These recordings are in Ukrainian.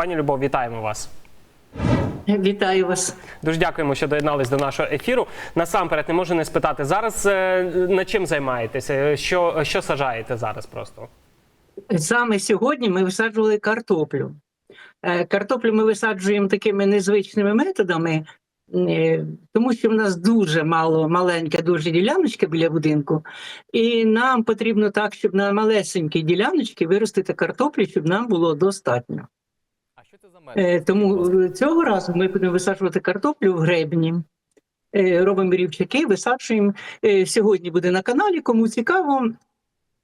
Пані Любов, вітаємо вас. Вітаю вас. Дуже дякуємо, що доєднались до нашого ефіру. Насамперед, не можу не спитати зараз. е, над чим займаєтеся? Що, що саджаєте зараз просто? Саме сьогодні ми висаджували картоплю. Е, Картоплю ми висаджуємо такими незвичними методами, е, тому що в нас дуже мало маленька дуже діляночка біля будинку, і нам потрібно так, щоб на малесенькій діляночці виростити картоплю, щоб нам було достатньо. Тому е, цього разу ми будемо висаджувати картоплю в гребні. Е, Робимо рівчаки, висаджуємо. Е, Сьогодні буде на каналі. Кому цікаво,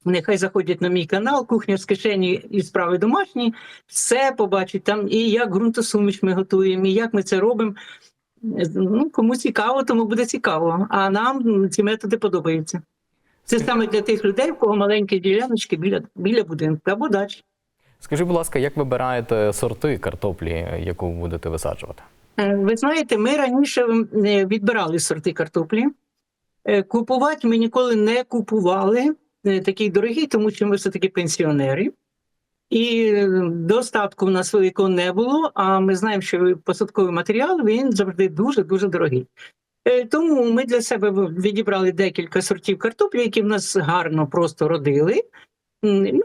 нехай заходять на мій канал, кухня з кишені і справи домашні. Все побачать там, і як ґрунтосуміш ми готуємо, і як ми це робимо. Е, Ну, кому цікаво, тому буде цікаво. А нам ці методи подобаються. Це саме для тих людей, у кого маленькі діляночки біля, біля будинку або дачі. Скажіть, будь ласка, як вибираєте сорти картоплі, яку будете висаджувати? Е, Ви знаєте, ми раніше е, відбирали сорти картоплі. Е, Купувати ми ніколи не купували такі дорогі, тому що ми все-таки пенсіонери. І достатку в нас великого не було, а ми знаємо, що посадковий матеріал він завжди дуже-дуже дорогий. Е, Тому ми для себе відібрали декілька сортів картоплі, які в нас гарно просто родили. Ми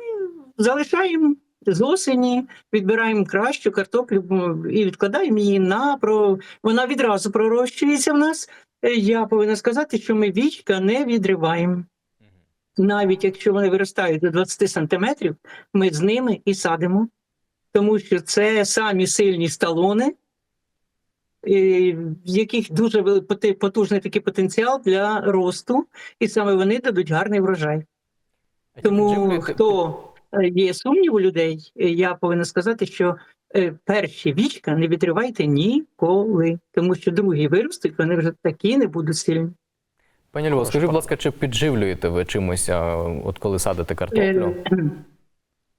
залишаємо з осені, відбираємо кращу картоплю і відкладаємо її на про. Вона відразу пророщується в нас. Е, Я повинна сказати, що ми вічка не відриваємо. Навіть якщо вони виростають до 20 сантиметрів, ми з ними і садимо, тому що це самі сильні сталони, в яких дуже потужний такий потенціал для росту, і саме вони дадуть гарний врожай. Тому хто є сумнів у людей, е, я повинна сказати, що е, перші вічка не відривайте ніколи, тому що другі виростуть, вони вже такі не будуть сильні. Пані Любов, скажіть, будь ласка, чи підживлюєте ви чимось, от коли садите картоплю?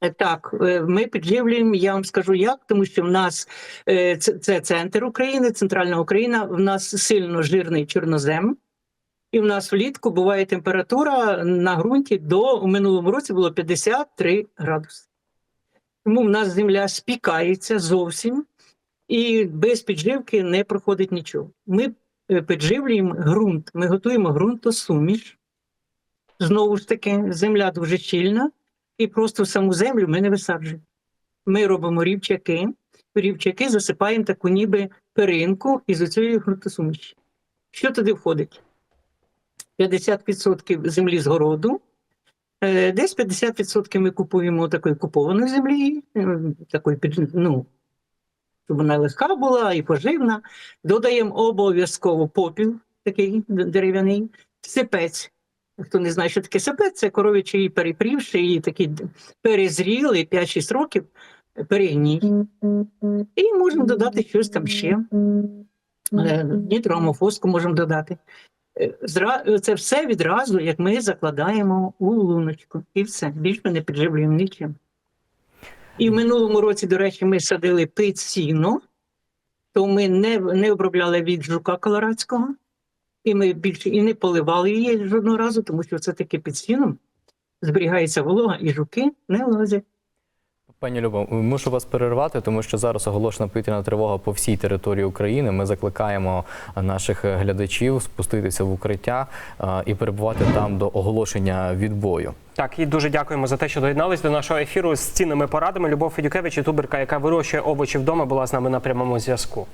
Е, Так, е, ми підживлюємо. Я вам скажу як, тому що в нас е, це, це центр України, центральна Україна. В нас сильно жирний чорнозем, і в нас влітку буває температура на ґрунті до у минулому році було 53 градуси. Тому в нас земля спікається зовсім, і без підживки не проходить нічого. Ми е, підживлюємо ґрунт. Ми готуємо ґрунтосуміш. Знову ж таки, земля дуже щільна і просто саму землю ми не висаджуємо. Ми робимо рівчаки, рівчаки засипаємо таку ніби перинку із оцієї ґрунтосуміші. Що туди входить? 50% землі з городу, е, десь 50% ми купуємо такої купованої землі, е, такої ну, щоб вона легка була і поживна. Додаємо обов'язково попіл, такий дерев'яний, сипець. Хто не знає, що таке сипець, це коров'ячий перепрівший, такий перезрілий 5-6 років, перегній. І можемо додати щось там ще. Е, Нітроамофоску можемо додати. Е, Це все відразу, як ми закладаємо у луночку. І все. Більш ми не підживлюємо нічим. І в минулому році, до речі, ми садили сіно, то ми не, не обробляли від жука колорадського, і ми більше і не поливали її жодного разу, тому що це таки під сіном зберігається волога, і жуки не лазять. Пані Любо, мушу вас перервати, тому що зараз оголошена повітряна тривога по всій території України. Ми закликаємо наших глядачів спуститися в укриття і перебувати там до оголошення відбою. Так, і дуже дякуємо за те, що доєднались до нашого ефіру з цінними порадами. Любов Федюкевич, ютуберка, яка вирощує овочі вдома, була з нами на прямому зв'язку.